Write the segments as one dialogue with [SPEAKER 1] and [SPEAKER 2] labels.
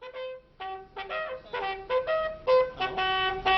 [SPEAKER 1] Thank
[SPEAKER 2] you.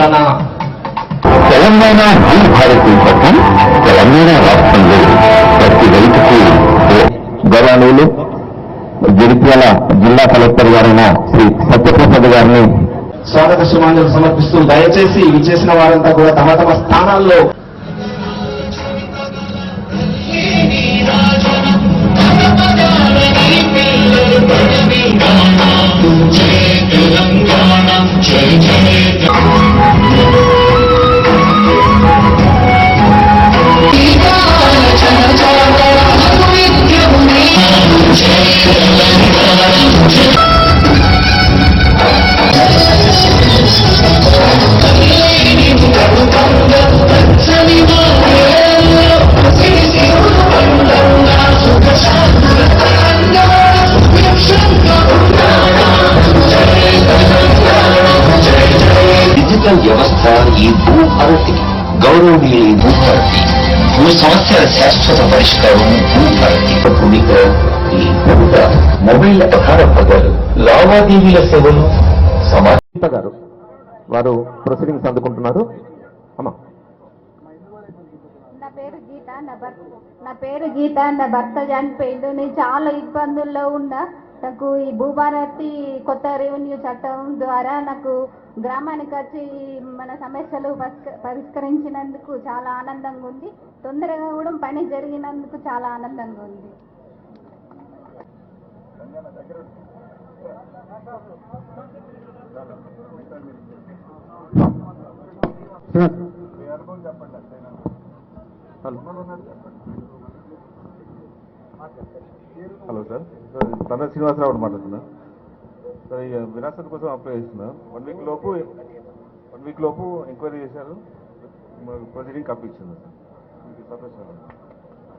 [SPEAKER 2] పక్షాన
[SPEAKER 3] తెలంగాణ భూ భారతి పథకం తెలంగాణ రాష్ట్రంలో ప్రతి రైతుకు గౌరవనీయులు జగిత్యాల జిల్లా కలెక్టర్ గారైన శ్రీ సత్యప్రసాద్ గారిని
[SPEAKER 2] స్వాగత సుమాంజలు సమర్పిస్తూ దయచేసి విచ్చేసిన వారంతా కూడా తమ తమ స్థానాల్లో జయ జయ Thank you.
[SPEAKER 3] డిజిటల్ వ్యవస్థ ఈ భూ భారతికి గౌరవనీయులు భూభారతి భూ సమస్యల శాశ్వత పరిష్కారం భూభారతి భూమిక ఈ ప్రభుత్వ మొబైల్ ప్రధాన పదాలు లావాదేవీల సేవలు సమాజ గారు వారు ప్రొసీడింగ్స్ అందుకుంటున్నారు. అమ్మా.
[SPEAKER 4] నా పేరు గీత నా భర్త నా పేరు గీత నా భర్త చనిపోయిండు. నేను చాలా ఇబ్బందుల్లో ఉన్నా. నాకు ఈ భూభారతి కొత్త రెవెన్యూ చట్టం ద్వారా నాకు గ్రామానికి వచ్చి మన సమస్యలు పరిష్క- పరిష్కరించినందుకు చాలా ఆనందంగా ఉంది. తొందరగా కూడా పని జరిగినందుకు చాలా ఆనందంగా ఉంది.
[SPEAKER 5] Hello sir. సార్ తండ్రి శ్రీనివాసరావు గారు మాట్లాడుతున్నా సార్ ఈ విరాసత్ కోసం అప్లై చేస్తున్నా. వన్ వీక్ లోపు వన్ వీక్ లోపు ఎంక్వైరీ చేశారు. ప్రొసీడింగ్ కప్పించింది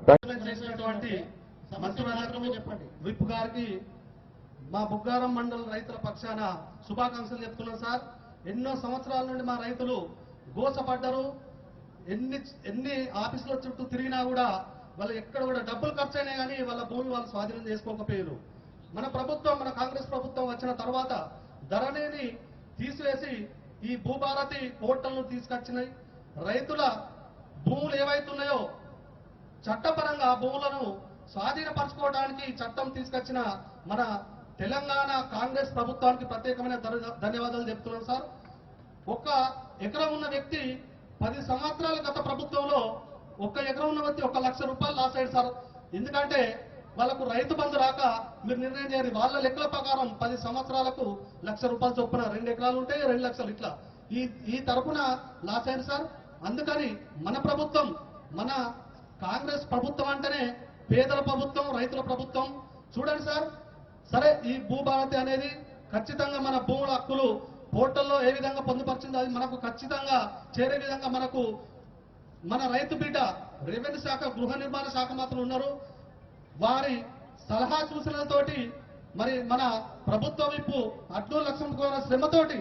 [SPEAKER 5] సార్.
[SPEAKER 6] చేసినటువంటి చెప్పండి. విప్ గారికి మా బుగ్గారం మండలం రైతుల పక్షాన శుభాకాంక్షలు చెప్తున్నాం సార్. ఎన్నో సంవత్సరాల నుండి మా రైతులు గోసపడ్డరు. ఎన్ని ఎన్ని ఆఫీసుల చుట్టూ తిరిగినా కూడా వాళ్ళు ఎక్కడ కూడా డబ్బులు ఖర్చు అయినా కానీ వాళ్ళ భూమి వాళ్ళు స్వాధీనం చేసుకోకపోయారు. మన ప్రభుత్వం మన కాంగ్రెస్ ప్రభుత్వం వచ్చిన తర్వాత ధరణిని తీసివేసి ఈ భూభారతి పోర్టల్ను తీసుకొచ్చినాయి. రైతుల భూములు ఏవైతున్నాయో చట్టపరంగా భూములను స్వాధీనపరచుకోవడానికి చట్టం తీసుకొచ్చిన మన తెలంగాణ కాంగ్రెస్ ప్రభుత్వానికి ప్రత్యేకమైన ధన్య- ధన్యవాదాలు చెప్తున్నాను సార్. ఒక్క ఎకరం ఉన్న వ్యక్తి పది సంవత్సరాల గత ప్రభుత్వంలో ఒక్క ఎకరం ఉన్న వ్యక్తి ఒక లక్ష రూపాయలు లాస్ అయ్యాడు సార్. ఎందుకంటే వాళ్ళకు రైతు బంధు రాక మీరు నిర్ణయం చేయాలి వాళ్ళ లెక్కల ప్రకారం పది సంవత్సరాలకు లక్ష రూపాయలు చొప్పున రెండు ఎకరాలు ఉంటే రెండు లక్షలు ఇట్లా. ఈ ఈ తరపున లాస్ అయ్యారు సార్. అందుకని మన ప్రభుత్వం మన కాంగ్రెస్ ప్రభుత్వం అంటేనే పేదల ప్రభుత్వం రైతుల ప్రభుత్వం. చూడండి సార్. సరే ఈ భూభారతి అనేది ఖచ్చితంగా మన భూముల హక్కులు పోర్టల్లో ఏ విధంగా పొందుపరిచిందో అది మనకు ఖచ్చితంగా చేరే విధంగా మనకు మన రైతు బిడ్డ రెవెన్యూ శాఖ గృహ నిర్మాణ శాఖ మాత్రం ఉన్నారు. వారి సలహా సూచనలతోటి మరి మన ప్రభుత్వ విప్పు అడ్డూరు లక్ష్మణ్ కుమార్ శ్రమతోటి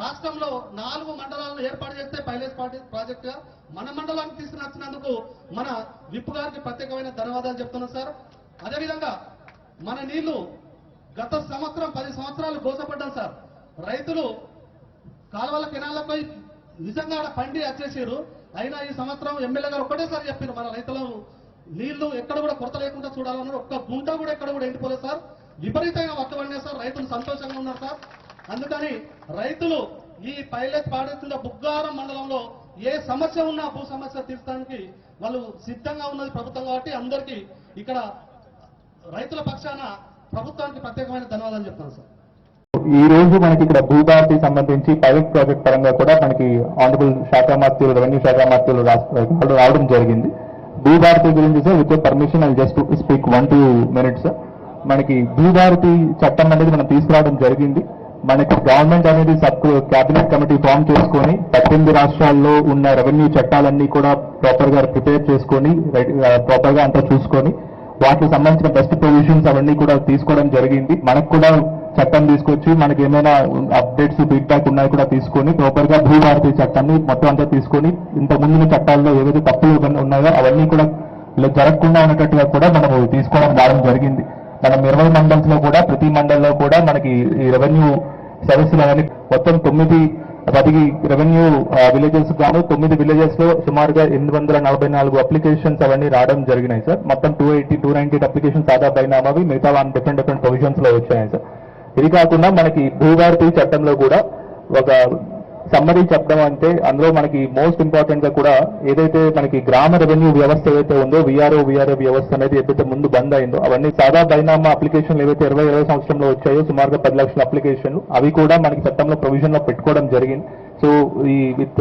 [SPEAKER 6] రాష్ట్రంలో నాలుగు మండలాలను ఏర్పాటు చేస్తే పైలట్ ప్రాజెక్ట్గా మన మండలానికి తీసుకుని మన విప్పు గారికి ప్రత్యేకమైన ధన్యవాదాలు చెప్తున్నాం సార్. అదేవిధంగా మన నీళ్ళు గత సంవత్సరం పది సంవత్సరాలు గోసపడ్డాం సార్. రైతులు కాలువల కెనాలపై నిజంగా పండి వచ్చేసారు అయినా ఈ సంవత్సరం ఎమ్మెల్యే గారు ఒకటేసారి చెప్పారు మన రైతులను నీళ్ళు ఎక్కడ కూడా కొరత లేకుండా చూడాలన్నారు. ఒక్క గుంట కూడా ఎక్కడ కూడా ఎండిపోలేదు సార్. విపరీతంగా వర్షం పడినాయి సార్. రైతులు సంతోషంగా ఉన్నారు సార్. అందుకని రైతులు ఈ పైలట్ పాడేస్తున్న బుగ్గారం మండలంలో ఏ సమస్య ఉన్నా భూ సమస్య తీర్చడానికి వాళ్ళు సిద్ధంగా ఉన్నది ప్రభుత్వం కాబట్టి అందరికీ ఇక్కడ రైతుల పక్షాన ప్రభుత్వానికి ప్రత్యేకమైన ధన్యవాదాలు చెప్తాను సార్.
[SPEAKER 7] ఈ రోజు మనకి ఇక్కడ భూభారతి సంబంధించి పైలట్ ప్రాజెక్ట్ పరంగా కూడా మనకి ఆనరబుల్ శాఖ రెవెన్యూ శాఖ రాష్ట్ర రావడం జరిగింది. భూభారతి గురించి sir with permission I just speak one two minutes మనకి భూభారతి చట్టం అనేది మనం తీసుకురావడం జరిగింది. మనకి గవర్నమెంట్ అనేది సబ్ కేబినెట్ కమిటీ ఫామ్ చేసుకొని పద్దెనిమిది రాష్ట్రాల్లో ఉన్న రెవెన్యూ చట్టాలన్నీ కూడా ప్రాపర్గా ప్రిపేర్ చేసుకొని ప్రాపర్ uh, గా అంతా చూసుకొని వాటికి సంబంధించిన బెస్ట్ ప్రొవిజన్స్ అవన్నీ కూడా తీసుకోవడం జరిగింది. మనకు కూడా చట్టం తీసుకొచ్చి మనకి ఏమైనా అప్డేట్స్ ఫీడ్బ్యాక్ ఉన్నాయి కూడా తీసుకొని ప్రాపర్గా భూభారతి చట్టాన్ని మొత్తం అంతా తీసుకొని ఇంత ముందున్న చట్టాల్లో ఏవైతే తప్పులు ఉన్నాయో అవన్నీ కూడా ఇలా జరగకుండా ఉన్నట్టుగా కూడా మనము తీసుకోవడం రావడం జరిగింది. మనం ఇరవై మండల్స్లో కూడా ప్రతి మండల్లో కూడా మనకి ఈ రెవెన్యూ సర్వీసులు అవన్నీ మొత్తం తొమ్మిది పది రెవెన్యూ విలేజెస్ గాను తొమ్మిది విలేజెస్లో సుమారుగా ఎనిమిది వందల నలభై నాలుగు అప్లికేషన్స్ అవన్నీ రావడం జరిగినాయి సార్ మొత్తం two eighty two ninety applications ఆదా అవి. మిగతా వన్ డిఫరెంట్ డిఫరెంట్ ప్రొవిజన్స్లో వచ్చాయి సార్ ఇది కాకుండా మనకి భూభారతి చట్టంలో కూడా ఒక సమ్మరీ చెప్పడం అంటే అందులో మనకి మోస్ట్ ఇంపార్టెంట్గా కూడా ఏదైతే మనకి గ్రామ రెవెన్యూ వ్యవస్థ ఏదైతే ఉందో విఆర్ఓ విఆర్ఓ వ్యవస్థ అనేది ఏదైతే ముందు బంద్ అయిందో అవన్నీ సాదా బైనామా అప్లికేషన్లు ఏవైతే ఇరవై ఇరవై సంవత్సరంలో వచ్చాయో సుమారుగా పది లక్షల అప్లికేషన్లు అవి కూడా మనకి చట్టంలో ప్రొవిజన్లో పెట్టుకోవడం జరిగింది. సో ఈ విత్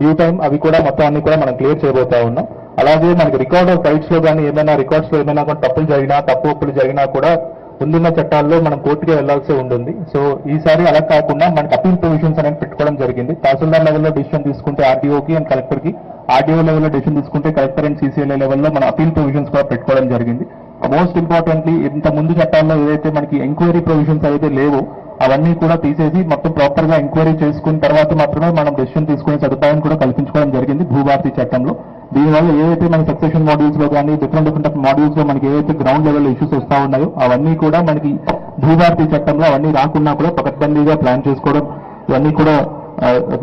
[SPEAKER 7] డ్యూ టైం అవి కూడా మొత్తం అన్ని కూడా మనం క్లియర్ చేయబోతా ఉన్నాం. అలాగే మనకి రికార్డ్ ఆఫ్ రైట్స్లో కానీ ఏమైనా రికార్డ్స్లో ఏమైనా కూడా తప్పులు జరిగినా తప్పు ఒప్పులు జరిగినా కూడా ముందున్న చట్టాల్లో మనం కోర్టుకి వెళ్ళాల్సి ఉంటుంది. సో ఈసారి అలా కాకుండా మనకి అపీల్ ప్రొవిజన్స్ అనేది పెట్టుకోవడం జరిగింది. తహసీల్దార్ లెవెల్లో డిసిషన్ తీసుకుంటే ఆర్డీఓకి అండ్ కలెక్టర్కి ఆర్డీఓ లెవెల్లో డిసిషన్ తీసుకుంటే కలెక్టర్ అండ్ సీసీఎల్ఏ లెవెల్లో మనం అపీల్ ప్రొవిజన్స్ కూడా పెట్టుకోవడం జరిగింది. మోస్ట్ ఇంపార్టెంట్లీ ఇంత ముందు చట్టాల్లో ఏదైతే మనకి ఎంక్వైరీ ప్రొవిజన్స్ అయితే లేవో అవన్నీ కూడా తీసేసి మొత్తం ప్రాపర్గా ఎంక్వైరీ చేసుకున్న తర్వాత మాత్రమే మనం డెసిషన్ తీసుకునే సదుపాయం కూడా కల్పించుకోవడం జరిగింది భూభారతి చట్టంలో. దీనివల్ల ఏదైతే మన సక్సెషన్ మాడ్యూల్స్లో కానీ డిఫరెంట్ డిఫరెంట్ మాడ్యూల్స్లో మనకి ఏదైతే గ్రౌండ్ లెవెల్ ఇష్యూస్ వస్తా ఉన్నాయో అవన్నీ కూడా మనకి భూభారతి చట్టంలో అవన్నీ రాకుండా కూడా పకడ్బందీగా ప్లాన్ చేసుకోవడం ఇవన్నీ కూడా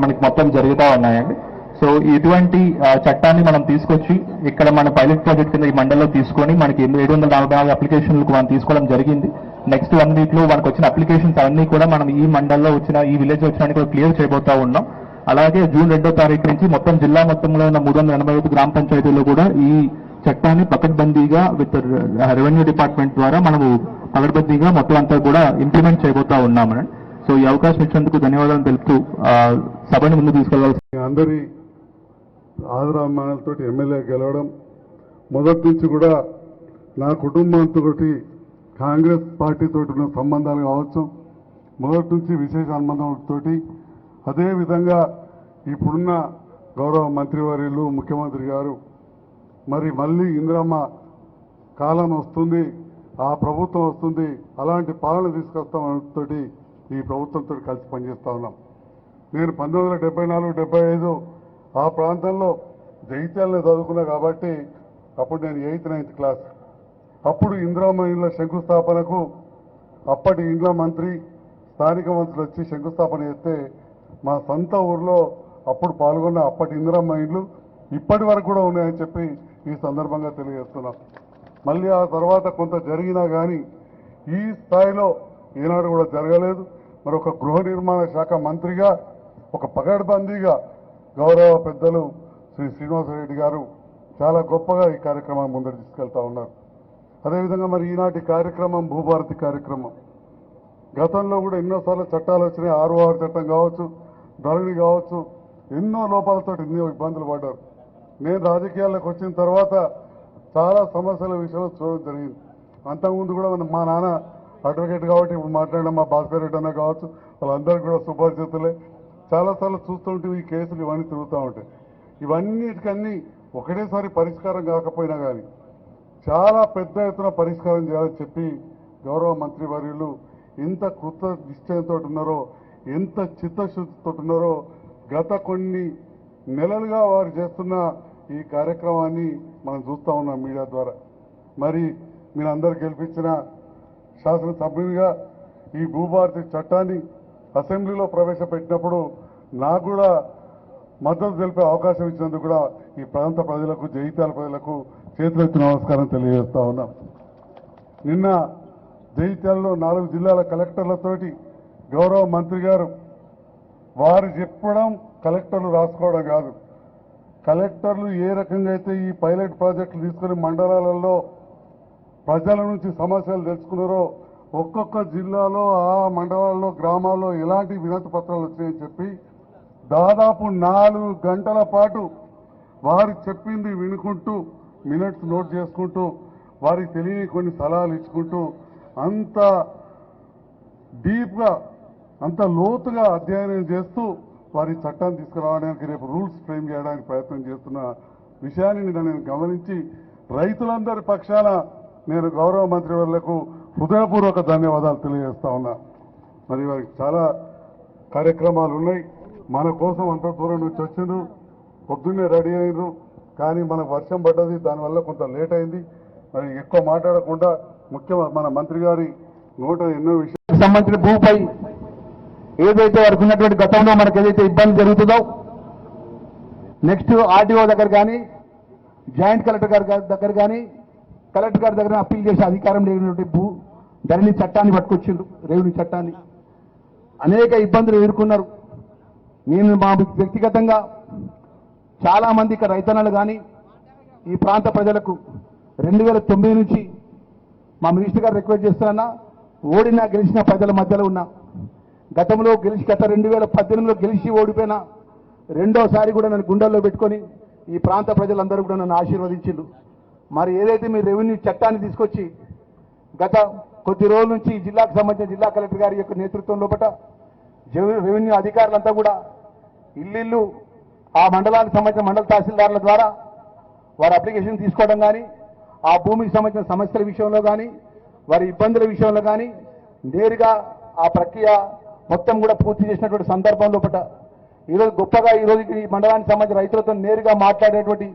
[SPEAKER 7] మనకి మొత్తం జరుగుతూ ఉన్నాయండి. సో ఇటువంటి చట్టాన్ని మనం తీసుకొచ్చి ఇక్కడ మన పైలట్ ప్రాజెక్ట్ కింద ఈ మండలంలో తీసుకొని మనకి ఏడు వందల నలభై నాలుగు అప్లికేషన్లకు మనం తీసుకోవడం జరిగింది. నెక్స్ట్ వన్ వీక్లో మనకు వచ్చిన అప్లికేషన్స్ అన్ని కూడా మనం ఈ మండలంలో వచ్చిన ఈ విలేజ్ వచ్చిన కూడా క్లియర్ చేయబోతా ఉన్నాం. అలాగే జూన్ రెండో తారీఖు నుంచి మొత్తం జిల్లా మొత్తంలో ఉన్న మూడు వందల ఎనభై ఐదు గ్రామ పంచాయతీల్లో కూడా ఈ చట్టాన్ని పకడ్బందీగా విత్ రెవెన్యూ డిపార్ట్మెంట్ ద్వారా మనము పకడ్బందీగా మొత్తం అంతా కూడా ఇంప్లిమెంట్ చేయబోతా ఉన్నామని సో ఈ అవకాశం ఇచ్చినందుకు ధన్యవాదాలు తెలుపుతూ సభని ముందు
[SPEAKER 8] తీసుకెళ్ళాల్సి అందరి ఆదరామానాలతో ఎమ్మెల్యే గెలవడం మొదటి నుంచి కూడా నా కుటుంబంతో కాంగ్రెస్ పార్టీతో ఉన్న సంబంధాలు కావచ్చు మొదటి నుంచి విశేష అనుబంధంతో అదేవిధంగా ఇప్పుడున్న గౌరవ మంత్రివర్యులు ముఖ్యమంత్రి గారు మరి మళ్ళీ ఇందిరమ్మ కాలం వస్తుంది ఆ ప్రభుత్వం వస్తుంది అలాంటి పాలన తీసుకొస్తామతో ఈ ప్రభుత్వంతో కలిసి పనిచేస్తూ ఉన్నాం. నేను పంతొమ్మిది వందల డెబ్బై నాలుగు డెబ్బై ఐదు ఆ ప్రాంతంలో జైత్యాలను చదువుకున్నా కాబట్టి అప్పుడు నేను ఎయిత్ నైన్త్ క్లాస్. అప్పుడు ఇందిరామ ఇండ్ల శంకుస్థాపనకు అప్పటి ఇండ్ల మంత్రి స్థానిక మంత్రులు వచ్చి శంకుస్థాపన చేస్తే మా సొంత ఊర్లో అప్పుడు పాల్గొన్న అప్పటి ఇందిరమ్మ ఇండ్లు ఇప్పటి వరకు కూడా ఉన్నాయని చెప్పి ఈ సందర్భంగా తెలియజేస్తున్నాం. మళ్ళీ ఆ తర్వాత కొంత జరిగినా కానీ ఈ స్థాయిలో ఈనాడు కూడా జరగలేదు. మరి ఒక గృహ నిర్మాణ శాఖ మంత్రిగా ఒక పగడ్బందీగా గౌరవ పెద్దలు శ్రీ శ్రీనివాసరెడ్డి గారు చాలా గొప్పగా ఈ కార్యక్రమాన్ని ముందరు తీసుకెళ్తా ఉన్నారు. అదేవిధంగా మరి ఈనాటి కార్యక్రమం భూభారతి కార్యక్రమం. గతంలో కూడా ఎన్నోసార్లు చట్టాలు వచ్చినాయి. ఆరు ఆరు చట్టం కావచ్చు ధరణి కావచ్చు. ఎన్నో లోపాలతో ఎన్నో ఇబ్బందులు పడ్డారు. నేను రాజకీయాల్లోకి వచ్చిన తర్వాత చాలా సమస్యల విషయంలో చూడడం జరిగింది. అంతకుముందు కూడా మన- మా నాన్న అడ్వకేట్ కాబట్టి ఇప్పుడు మాట్లాడిన మా భాస్కర్ రెడ్డి అన్న కావచ్చు వాళ్ళందరికీ కూడా సుపరిచితులే చాలాసార్లు చూస్తుంటే ఈ కేసులు ఇవన్నీ తిరుగుతూ ఉంటాయి. ఇవన్నిటికన్నీ ఒకటేసారి పరిష్కారం కాకపోయినా కానీ చాలా పెద్ద ఎత్తున పరిష్కారం చేయాలని చెప్పి గౌరవ మంత్రి వర్యులు ఎంత కృత నిశ్చయంతో ఉన్నారో ఎంత చిత్తశుద్ధితో ఉన్నారో గత కొన్ని నెలలుగా వారు చేస్తున్న ఈ కార్యక్రమాన్ని మనం చూస్తూ ఉన్నాం మీడియా ద్వారా. మరి మీరు అందరు గెలిపించిన శాసనసభ్యునిగా ఈ భూభారతి చట్టాన్ని అసెంబ్లీలో ప్రవేశపెట్టినప్పుడు నాకు కూడా మద్దతు తెలిపే అవకాశం ఇచ్చినందుకు కూడా ఈ ప్రాంత ప్రజలకు జైత్యాల ప్రజలకు చేతులెత్తి నమస్కారం తెలియజేస్తా ఉన్నాం. నిన్న జైత్యాలలో నాలుగు జిల్లాల కలెక్టర్లతోటి గౌరవ మంత్రి గారు వారు చెప్పడం కలెక్టర్లు రాసుకోవడం కాదు. కలెక్టర్లు ఏ రకంగా అయితే ఈ పైలట్ ప్రాజెక్టులు తీసుకుని మండలాలలో ప్రజల నుంచి సమస్యలు తెలుసుకున్నారో ఒక్కొక్క జిల్లాలో ఆ మండలాల్లో గ్రామాల్లో ఎలాంటి వినతి పత్రాలు వచ్చాయని చెప్పి దాదాపు నాలుగు గంటల పాటు వారు చెప్పింది వినుకుంటూ మినిట్స్ నోట్ చేసుకుంటూ వారికి తెలియని కొన్ని సలహాలు ఇచ్చుకుంటూ అంత డీప్గా అంత లోతుగా అధ్యయనం చేస్తూ వారి చట్టాన్ని తీసుకురావడానికి రేపు రూల్స్ ఫ్రేమ్ చేయడానికి ప్రయత్నం చేస్తున్న విషయాన్ని నేను గమనించి రైతులందరి పక్షాన నేను గౌరవ మంత్రి వర్లకు హృదయపూర్వక ధన్యవాదాలు తెలియజేస్తా ఉన్నా. మరి వారికి చాలా కార్యక్రమాలు ఉన్నాయి. మన కోసం అంత దూరం నుంచి వచ్చిండ్రు. పొద్దున్నే రెడీ అయినరు కానీ మనకు వర్షం పడ్డది. దానివల్ల కొంత లేట్ అయింది. మరి ఎక్కువ మాట్లాడకుండా ముఖ్య మన మంత్రి గారి నోట ఎన్నో విషయాలు.
[SPEAKER 2] సంబంధించిన భూపై ఏదైతే వారికి ఉన్నటువంటి గతంలో మనకు ఏదైతే ఇబ్బంది జరుగుతుందో నెక్స్ట్ ఆర్టీఓ దగ్గర కానీ జాయింట్ కలెక్టర్ గారి దగ్గర కానీ కలెక్టర్ గారి దగ్గర అప్పీల్ చేసే అధికారం లేనటువంటి భూ ధరణి చట్టాన్ని పట్టుకొచ్చిండు రేవుని చట్టాన్ని. అనేక ఇబ్బందులు ఎదుర్కొన్నారు. నేను మా వ్యక్తిగతంగా చాలామంది ఇక్కడ రైతన్నలు కానీ ఈ ప్రాంత ప్రజలకు రెండు వేల తొమ్మిది నుంచి మా మినిస్టర్ గారు రిక్వెస్ట్ చేస్తున్నా ఓడినా గెలిచిన ప్రజల మధ్యలో ఉన్నా గతంలో గెలిచి గత రెండు వేల పద్దెనిమిదిలో గెలిచి ఓడిపోయినా రెండోసారి కూడా నన్ను గుండెల్లో పెట్టుకొని ఈ ప్రాంత ప్రజలందరూ కూడా నన్ను ఆశీర్వదించిండు మరి ఏదైతే మీ రెవెన్యూ చట్టాన్ని తీసుకొచ్చి గత కొద్ది రోజుల నుంచి ఈ జిల్లాకు సంబంధించిన జిల్లా కలెక్టర్ గారి యొక్క నేతృత్వం లోపల రెవెన్యూ అధికారులంతా కూడా ఇల్లు ఆ మండలానికి సంబంధించిన మండల తహసీల్దారుల ద్వారా వారి అప్లికేషన్ తీసుకోవడం కానీ ఆ భూమికి సంబంధించిన సమస్యల విషయంలో కానీ వారి ఇబ్బందుల విషయంలో కానీ నేరుగా ఆ ప్రక్రియ మొత్తం కూడా పూర్తి చేసినటువంటి సందర్భం లోపల ఈరోజు గొప్పగా ఈరోజు ఈ మండలానికి సంబంధించిన రైతులతో నేరుగా మాట్లాడేటువంటి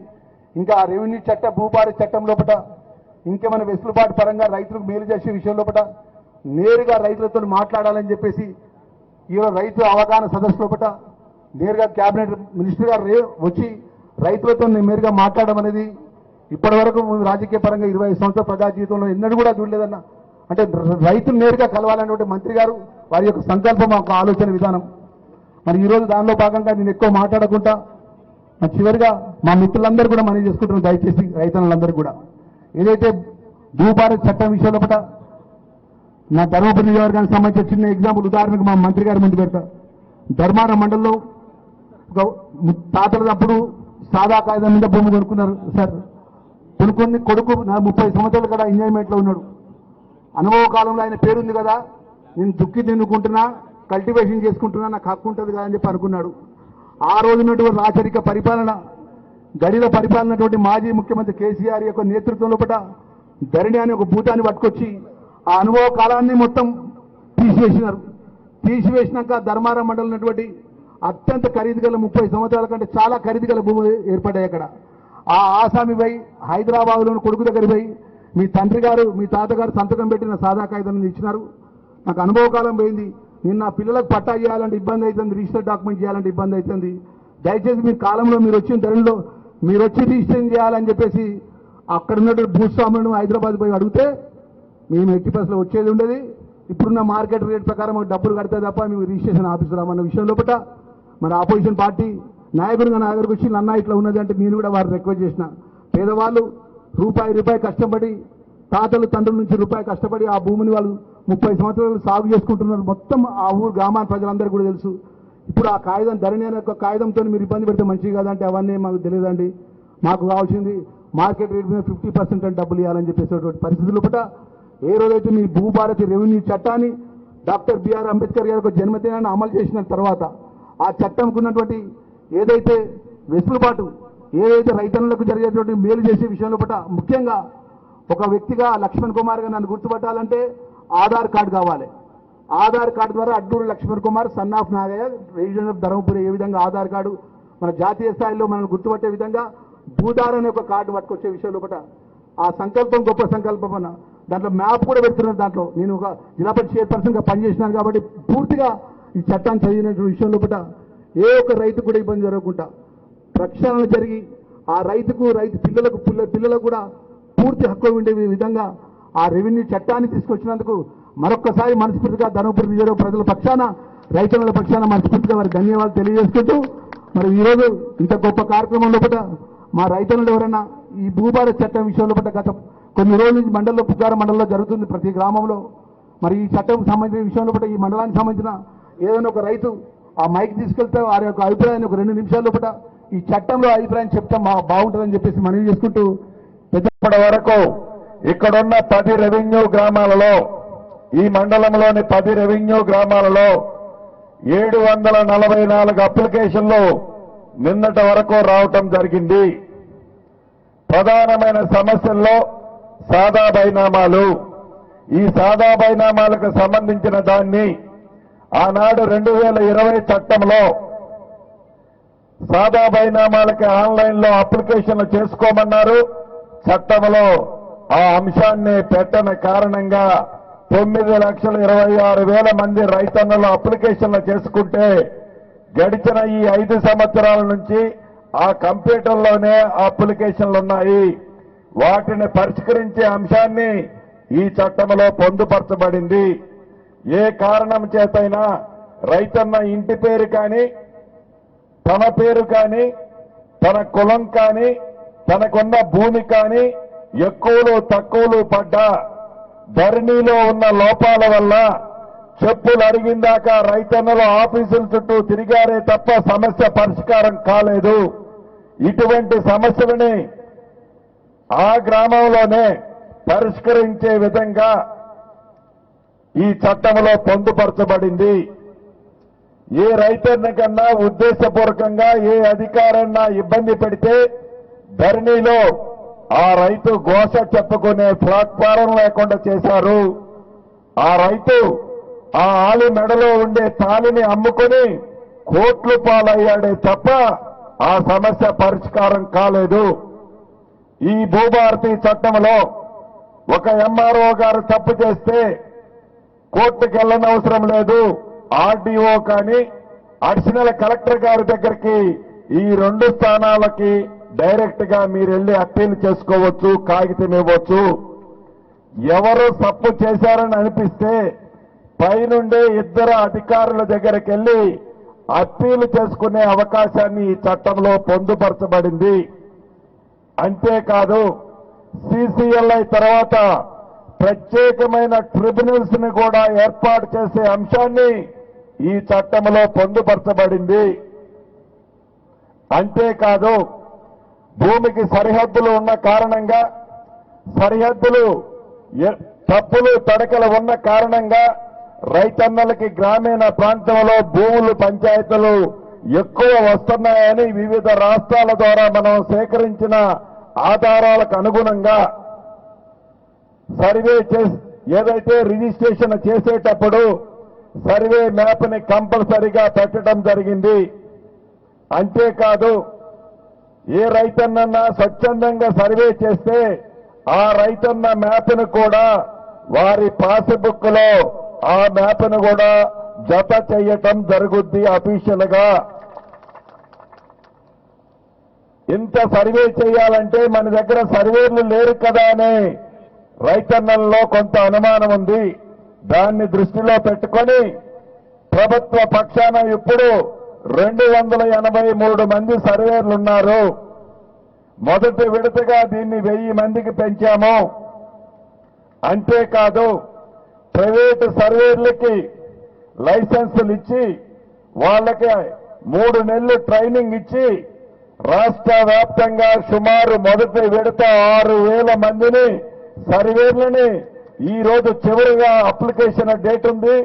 [SPEAKER 2] ఇంకా రెవెన్యూ చట్ట భూపారి చట్టం లోపల ఇంకేమైనా వెసులుబాటు పరంగా రైతులకు మేలు చేసే విషయం లోపల నేరుగా రైతులతో మాట్లాడాలని చెప్పేసి ఈరోజు రైతు అవగాహన సదస్సు లోపల నేరుగా కేబినెట్ మినిస్టర్ గారు రే- వచ్చి రైతులతో నేరుగా మాట్లాడడం అనేది ఇప్పటి వరకు రాజకీయ పరంగా ఇరవై ఐదు సంవత్సరాల ప్రజా జీవితంలో ఎన్నడూ కూడా చూడలేదన్న. అంటే రైతులు నేరుగా కలవాలనేటువంటి మంత్రి గారు వారి యొక్క సంకల్పం ఒక ఆలోచన విధానం. మరి ఈరోజు దానిలో భాగంగా నేను ఎక్కువ మాట్లాడకుండా మరి చివరిగా మా మిత్రులందరూ కూడా మనం చేసుకుంటున్నాం దయచేసి రైతులందరూ కూడా. ఏదైతే భూభారత్ చట్టం విషయంలో పట నా ధర్మపురి నియోజకవర్గానికి సంబంధించిన చిన్న ఎగ్జాంపుల్ ఉదాహరణకు మా మంత్రి గారి ముందు పెడతా. ధర్మారం మండలంలో ఒక తాతలప్పుడు సాదా కాగితం మీద భూమి కొనుక్కున్నారు సార్. కొనుక్కొని కొడుకు నా ముప్పై సంవత్సరాలు కూడా ఎంజాయ్మెంట్లో ఉన్నాడు. అనుభవ కాలంలో ఆయన పేరుంది కదా నేను దుక్కి తిన్నుకుంటున్నా కల్టివేషన్ చేసుకుంటున్నా నాకు హక్కు ఉంటుంది కదా అని చెప్పి అనుకున్నాడు. ఆ రోజునటువంటి రాచరిక పరిపాలన గడిల పరిపాలనటువంటి మాజీ ముఖ్యమంత్రి కేసీఆర్ యొక్క నేతృత్వంలో పట ధరణి అనే ఒక భూతాన్ని పట్టుకొచ్చి ఆ అనుభవ కాలాన్ని మొత్తం తీసివేసినారు. తీసివేసినాక ధర్మారం మండలం ఉన్నటువంటి అత్యంత ఖరీదు గల ముప్పై సంవత్సరాల కంటే చాలా ఖరీదు గల భూములు ఏర్పడ్డాయి అక్కడ. ఆ ఆసామి పోయి హైదరాబాద్లోని కొడుకు దగ్గర పోయి మీ తండ్రి గారు మీ తాతగారు సంతకం పెట్టిన సాదా కాగితం ఇచ్చినారు. నాకు అనుభవ కాలం పోయింది. నేను నా పిల్లలకు పట్టా చేయాలంటే ఇబ్బంది అవుతుంది రిజిస్టర్ డాక్యుమెంట్ చేయాలంటే ఇబ్బంది అవుతుంది. దయచేసి మీ కాలంలో మీరు వచ్చిన తరుణంలో మీరు వచ్చి రిజిస్టర్ చేయాలని చెప్పేసి అక్కడ ఉన్నటువంటి భూస్వాములను హైదరాబాద్ పోయి అడిగితే మేము ఎట్టి బస్సులో వచ్చేది ఉండేది. ఇప్పుడున్న మార్కెట్ రేట్ ప్రకారం మాకు డబ్బులు కడితే తప్ప మేము రిజిస్ట్రేషన్ ఆఫీస్ రామన్న విషయం లోపల మన ఆపోజిషన్ పార్టీ నాయకుడిగా నా దగ్గరకు వచ్చి నన్న ఇట్లా ఉన్నది అంటే నేను కూడా వారు రిక్వెస్ట్ చేసిన. పేదవాళ్ళు రూపాయి రూపాయి కష్టపడి తాతలు తండ్రుల నుంచి రూపాయి కష్టపడి ఆ భూమిని వాళ్ళు ముప్పై సంవత్సరాలు సాగు చేసుకుంటున్నారు. మొత్తం ఆ ఊరు గ్రామాల ప్రజలందరికీ కూడా తెలుసు. ఇప్పుడు ఆ కాగితం ధరణి అనే ఒక కాగితంతో మీరు ఇబ్బంది పెడితే మంచిది కాదంటే అవన్నీ మాకు తెలియదండి. మాకు కావాల్సింది మార్కెట్ రేట్ మీద ఫిఫ్టీ పర్సెంట్ అని డబ్బులు ఇవ్వాలని చెప్పేసేటువంటి పరిస్థితులు పట ఏ రోజైతే మీ భూభారతి రెవెన్యూ చట్టాన్ని డాక్టర్ బిఆర్ అంబేద్కర్ గారి యొక్క జన్మదినాన్ని అమలు చేసిన తర్వాత ఆ చట్టంకు ఉన్నటువంటి ఏదైతే వెసులుబాటు ఏదైతే రైతన్నులకు జరిగేటువంటి మేలు చేసే విషయంలో పట ముఖ్యంగా ఒక వ్యక్తిగా లక్ష్మణ్ కుమార్ గారు నన్ను గుర్తుపట్టాలంటే ఆధార్ కార్డు కావాలి. ఆధార్ కార్డు ద్వారా Adduru Laxman Kumar son of Nagaiah reason of Dharmapuri ఏ విధంగా ఆధార్ కార్డు మన జాతీయ స్థాయిలో మనం గుర్తుపట్టే విధంగా భూదార్ అనే ఒక కార్డు పట్టుకొచ్చే విషయం లోపల ఆ సంకల్పం గొప్ప సంకల్పం అన్న. దాంట్లో మ్యాప్ కూడా పెడుతున్నారు దాంట్లో. నేను ఒక జిల్లా పరిషత్ చైర్పర్సన్గా పనిచేసినాను కాబట్టి పూర్తిగా ఈ చట్టాన్ని చదివిన విషయం లోపల ఏ ఒక్క రైతు కూడా ఇబ్బంది జరగకుండా ప్రక్షాళన జరిగి ఆ రైతుకు రైతు పిల్లలకు పిల్ల పిల్లలకు కూడా పూర్తి హక్కులు ఉండే విధంగా ఆ రెవెన్యూ చట్టాన్ని తీసుకొచ్చినందుకు మరొక్కసారి మనస్ఫూర్తిగా ధర్మపురి నియోజక ప్రజల పక్షాన రైతుల పక్షాన మనస్ఫూర్తిగా వారికి ధన్యవాదాలు తెలియజేసుకుంటూ మరి ఈరోజు ఇంత గొప్ప కార్యక్రమం లోపల మా రైతులు ఎవరైనా ఈ భూభారత చట్టం విషయంలో పట్ల గత కొన్ని రోజుల నుంచి మండలంలో పుగార మండలంలో జరుగుతుంది ప్రతి గ్రామంలో. మరి ఈ చట్టం సంబంధించిన విషయంలో పట్ల ఈ మండలానికి సంబంధించిన ఏదైనా ఒక రైతు ఆ మైక్ తీసుకెళ్తే వారి యొక్క అభిప్రాయాన్ని ఒక రెండు నిమిషాల లోపల ఈ చట్టంలో అభిప్రాయం చెప్తే మా బాగుంటుందని చెప్పేసి మనవి చేసుకుంటూ
[SPEAKER 9] ఇప్పటి వరకు ఇక్కడున్న పది రెవెన్యూ గ్రామాలలో ఈ మండలంలోని పది రెవెన్యూ గ్రామాలలో ఏడు వందల నలభై నాలుగు అప్లికేషన్లు నిన్నటి వరకు రావటం జరిగింది. ప్రధానమైన సమస్యల్లో సాదా బైనామాలు. ఈ సాదా బైనామాలకు సంబంధించిన దాన్ని ఆనాడు రెండు వేల ఇరవై చట్టంలో సాదా బైనామాలకి ఆన్లైన్లో అప్లికేషన్లు చేసుకోమన్నారు. చట్టంలో ఆ అంశాన్ని పెట్టని కారణంగా తొమ్మిది లక్షల ఇరవై ఆరు వేల మంది రైతన్నలు అప్లికేషన్లు చేసుకుంటే గడిచిన ఈ ఐదు సంవత్సరాల నుంచి ఆ కంప్యూటర్లోనే ఆ అప్లికేషన్లు ఉన్నాయి. వాటిని పరిష్కరించే అంశాన్ని ఈ చట్టంలో పొందుపరచబడింది. ఏ కారణం చేతైనా రైతన్న ఇంటి పేరు కానీ తన పేరు కానీ తన కులం కానీ తనకున్న భూమి కానీ ఎక్కువలో తక్కువలు పడ్డా ధరణిలో ఉన్న లోపాల వల్ల చెప్పులు అరిగిందాక రైతన్నలు ఆఫీసుల చుట్టూ తిరిగారే తప్ప సమస్య పరిష్కారం కాలేదు. ఇటువంటి సమస్యలని ఆ గ్రామంలోనే పరిష్కరించే విధంగా ఈ చట్టంలో పొందుపరచబడింది. ఏ రైతన్న కన్నా ఉద్దేశపూర్వకంగా ఏ అధికారన్నా ఇబ్బంది పెడితే ధరణిలో ఆ రైతు గోస చెప్పుకునే ప్లాట్ఫారం లేకుండా చేశారు. ఆ రైతు ఆ ఆలి మెడలో ఉండే తాలిని అమ్ముకొని కోట్లు పాలయ్యాడే తప్ప ఆ సమస్య పరిష్కారం కాలేదు. ఈ భూభారతి చట్టంలో ఒక ఎంఆర్ఓ గారు తప్పు చేస్తే కోర్టుకు వెళ్ళనవసరం లేదు. ఆర్డీఓ కానీ అడిషనల్ కలెక్టర్ గారి దగ్గరికి ఈ రెండు స్థానాలకి డైరెక్ట్గా మీరు వెళ్ళి అప్పీల్ చేసుకోవచ్చు కాగితం ఇవ్వచ్చు. ఎవరు తప్పు చేశారని అనిపిస్తే పైనుండే ఇద్దరు అధికారుల దగ్గరికి వెళ్ళి అప్పీలు చేసుకునే అవకాశాన్ని ఈ చట్టంలో పొందుపరచబడింది. అంతేకాదు సిసిఎల్ఐ తర్వాత ప్రత్యేకమైన ట్రిబ్యునల్స్ని కూడా ఏర్పాటు చేసే అంశాన్ని ఈ చట్టంలో పొందుపరచబడింది. అంతేకాదు భూమికి సరిహద్దులు ఉన్న కారణంగా సరిహద్దులు ఎ- తప్పులు తడకలు ఉన్న కారణంగా రైతన్నలకి గ్రామీణ ప్రాంతంలో భూములు పంచాయతీలు ఎక్కువ వస్తున్నాయని వివిధ రాష్ట్రాల ద్వారా మనం సేకరించిన ఆధారాలకు అనుగుణంగా సర్వే చేసి ఏదైతే రిజిస్ట్రేషన్ చేసేటప్పుడు సర్వే మ్యాప్ని కంపల్సరిగా పెట్టడం జరిగింది. అంతేకాదు ఏ రైతన్నన్నా స్వచ్ఛందంగా సర్వే చేస్తే ఆ రైతన్న మ్యాప్ను కూడా వారి పాస్బుక్లో ఆ మ్యాప్ను కూడా జత చేయటం జరుగుద్ది అఫీషియల్గా ఇంత సర్వే చేయాలంటే మన దగ్గర సర్వేలు లేరు కదా అని రైతన్నల్లో కొంత అనుమానం ఉంది. దాన్ని దృష్టిలో పెట్టుకొని ప్రభుత్వ పక్షాన ఇప్పుడు రెండు వందల ఎనభై మూడు మంది సర్వేర్లు ఉన్నారు మొదటి విడతగా దీన్ని వెయ్యి మందికి పెంచాము. అంతేకాదు ప్రైవేటు సర్వేర్లకి లైసెన్సులు ఇచ్చి వాళ్ళకి మూడు నెలలు ట్రైనింగ్ ఇచ్చి రాష్ట్ర వ్యాప్తంగా సుమారు మొదటి విడత ఆరు వేల మందిని సర్వేర్లని ఈ రోజు చివరిగా అప్లికేషన్ డేట్ ఉంది.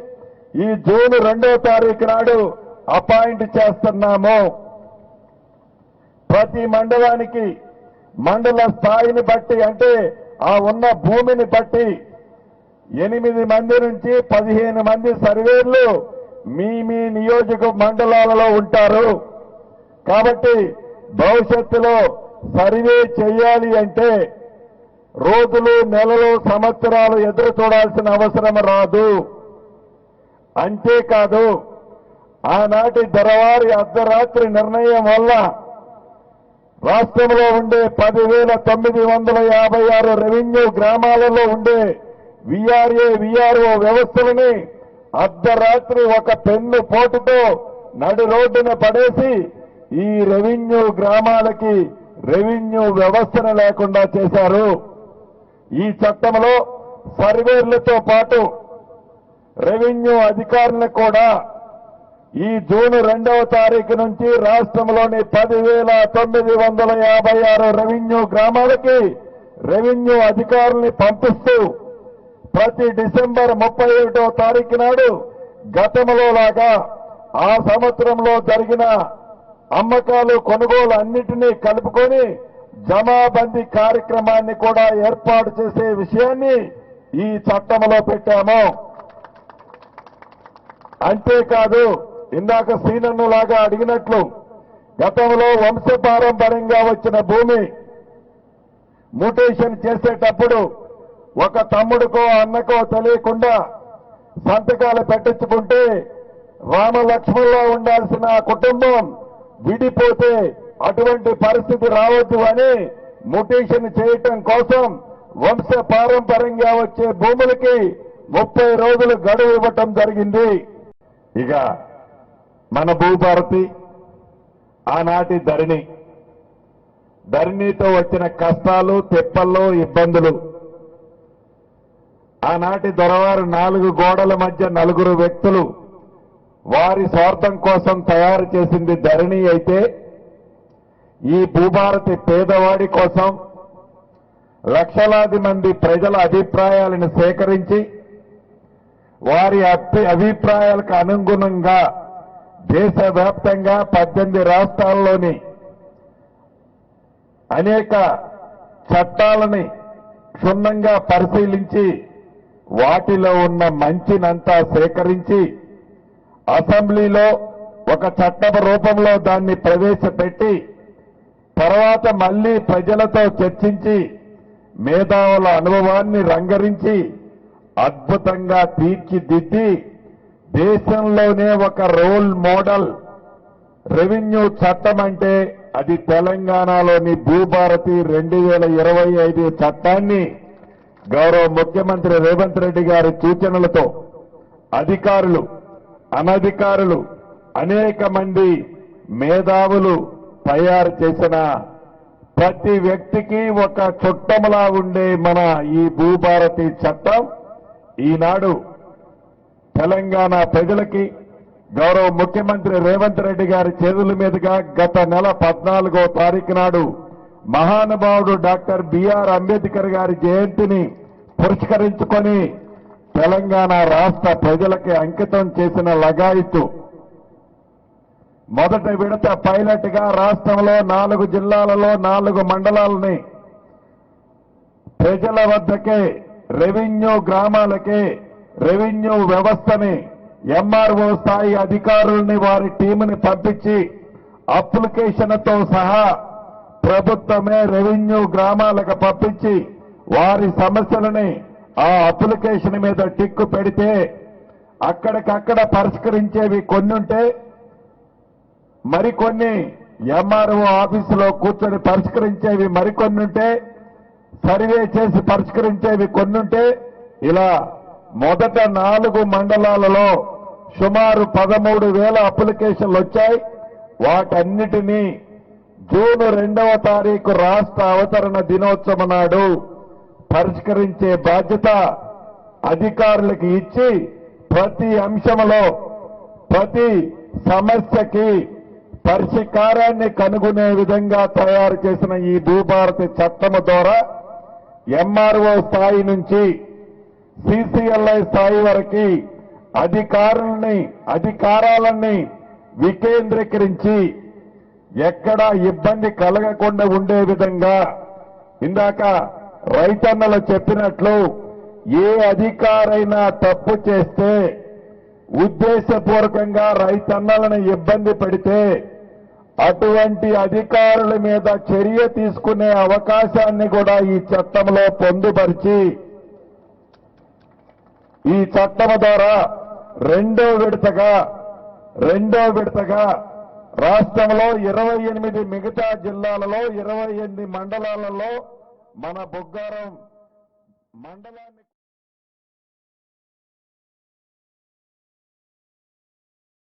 [SPEAKER 9] ఈ జూన్ రెండో తారీఖు నాడు అపాయింట్ చేస్తున్నాము. ప్రతి మండలానికి మండల స్థాయిని బట్టి అంటే ఆ ఉన్న భూమిని బట్టి ఎనిమిది మంది నుంచి పదిహేను మంది సర్వేర్లు మీ మీ నియోజక మండలాలలో ఉంటారు. కాబట్టి భవిష్యత్తులో సర్వే చేయాలి అంటే రోజులు నెలలు సంవత్సరాలు ఎదురు చూడాల్సిన అవసరం రాదు. అంతేకాదు ఆనాటి దరవారి అర్ధరాత్రి నిర్ణయం వల్ల రాష్ట్రంలో ఉండే పదివేల తొమ్మిది వందల యాభై ఆరు రెవెన్యూ గ్రామాలలో ఉండే విఆర్ఏ విఆర్ఓ వ్యవస్థలని అర్ధరాత్రి ఒక పెన్ను పోటుతో నడి రోడ్డున పడేసి ఈ రెవెన్యూ గ్రామాలకి రెవెన్యూ వ్యవస్థను లేకుండా చేశారు. ఈ చట్టంలో సర్వేర్లతో పాటు రెవెన్యూ అధికారులకు కూడా ఈ జూన్ రెండవ తారీఖు నుంచి రాష్ట్రంలోని పదివేల తొమ్మిది వందల యాభై ఆరు రెవెన్యూ గ్రామాలకి రెవెన్యూ అధికారుల్ని పంపిస్తూ ప్రతి డిసెంబర్ ముప్పై ఒకటో తారీఖు నాడు గతంలో లాగా ఆ సంవత్సరంలో జరిగిన అమ్మకాలు కొనుగోలు అన్నిటినీ కలుపుకొని జమాబందీ కార్యక్రమాన్ని కూడా ఏర్పాటు చేసే విషయాన్ని ఈ చట్టంలో పెట్టాము. అంతేకాదు ఇందాక సీనన్ను లాగా అడిగినట్లు గతంలో వంశపారంపర్యంగా వచ్చిన భూమి మ్యూటేషన్ చేసేటప్పుడు ఒక తమ్ముడికో అన్నకో తెలియకుండా సంతకాలు పెట్టించుకుంటే రామలక్ష్మణులో ఉండాల్సిన కుటుంబం విడిపోతే అటువంటి పరిస్థితి రావద్దు అని మ్యూటేషన్ చేయటం కోసం వంశ పారంపర్యంగా వచ్చే భూములకి ముప్పై రోజులు గడువు ఇవ్వటం జరిగింది. ఇక మన భూభారతి ఆనాటి ధరణి. ధరణితో వచ్చిన కష్టాలు తెప్పల్లో ఇబ్బందులు. ఆనాటి దొరవారు నాలుగు గోడల మధ్య నలుగురు వ్యక్తులు వారి స్వార్థం కోసం తయారు చేసింది ధరణి అయితే ఈ భూభారతి పేదవాడి కోసం లక్షలాది మంది ప్రజల అభిప్రాయాలను సేకరించి వారి అభిప్రాయాలకు అనుగుణంగా దేశవ్యాప్తంగా పద్దెనిమిది రాష్ట్రాల్లోని అనేక చట్టాలని క్షుణ్ణంగా పరిశీలించి వాటిలో ఉన్న మంచినంతా సేకరించి అసెంబ్లీలో ఒక చట్టం రూపంలో దాన్ని ప్రవేశపెట్టి తర్వాత మళ్ళీ ప్రజలతో చర్చించి మేధావుల అనుభవాన్ని రంగరించి అద్భుతంగా తీర్చిదిద్ది దేశంలోనే ఒక రోల్ మోడల్. రెవెన్యూ చట్టం అంటే అది తెలంగాణలోని భూభారతి రెండు వేల ఇరవై ఐదు చట్టాన్ని గౌరవ ముఖ్యమంత్రి రేవంత్ రెడ్డి గారి సూచనలతో అధికారులు అనధికారులు అనేక మంది మేధావులు తయారు చేసిన ప్రతి వ్యక్తికి ఒక చుట్టములా ఉండే మన ఈ భూభారతి చట్టం ఈనాడు తెలంగాణ ప్రజలకి గౌరవ ముఖ్యమంత్రి రేవంత్ రెడ్డి గారి చేతుల మీదుగా గత నెల పద్నాలుగో తారీఖు నాడు మహానుభావుడు డాక్టర్ బిఆర్ అంబేద్కర్ గారి జయంతిని పురస్కరించుకొని తెలంగాణ రాష్ట్ర ప్రజలకి అంకితం చేసిన లగాయితు. మొదటి విడత పైలట్గా రాష్ట్రంలో నాలుగు జిల్లాలలో నాలుగు మండలాలని ప్రజల వద్దకే రెవెన్యూ గ్రామాలకే రెవెన్యూ వ్యవస్థని ఎంఆర్ఓ స్థాయి అధికారుల్ని వారి టీముని పంపించి అప్లికేషన్తో సహా ప్రభుత్వమే రెవెన్యూ గ్రామాలకు పంపించి వారి సమస్యలని ఆ అప్లికేషన్ మీద టిక్కు పెడితే అక్కడికక్కడ పరిష్కరించేవి కొన్నుంటే మరికొన్ని ఎంఆర్ఓ ఆఫీసులో కూర్చొని పరిష్కరించేవి మరికొన్ని ఉంటే సర్వే చేసి పరిష్కరించేవి కొన్నుంటే ఇలా మొదట నాలుగు మండలాలలో సుమారు పదమూడు వేల అప్లికేషన్లు వచ్చాయి. వాటన్నిటినీ జూన్ రెండవ తారీఖు రాష్ట్ర అవతరణ దినోత్సవం నాడు పరిష్కరించే బాధ్యత అధికారులకు ఇచ్చి ప్రతి అంశంలో ప్రతి సమస్యకి పరిష్కారాన్ని కనుగొనే విధంగా తయారు చేసిన ఈ భూభారతి చట్టము ద్వారా ఎంఆర్ఓ స్థాయి నుంచి సిసిఎల్ఐ స్థాయి వరకు అధికారుల్ని అధికారాలన్నీ వికేంద్రీకరించి ఎక్కడా ఇబ్బంది కలగకుండా ఉండే విధంగా ఇందాక రైతన్నలు చెప్పినట్లు ఏ అధికారైనా తప్పు చేస్తే ఉద్దేశపూర్వకంగా రైతన్నలను ఇబ్బంది పెడితే అటువంటి అధికారుల మీద చర్య తీసుకునే అవకాశాన్ని కూడా ఈ చట్టంలో పొందుపరిచి ఈ చట్టం ద్వారా రెండో విడతగా రెండో విడతగా రాష్ట్రంలో ఇరవై ఎనిమిది మిగతా జిల్లాలలో ఇరవై ఎనిమిది మండలాలలో మన బొగ్గారం మండలాన్ని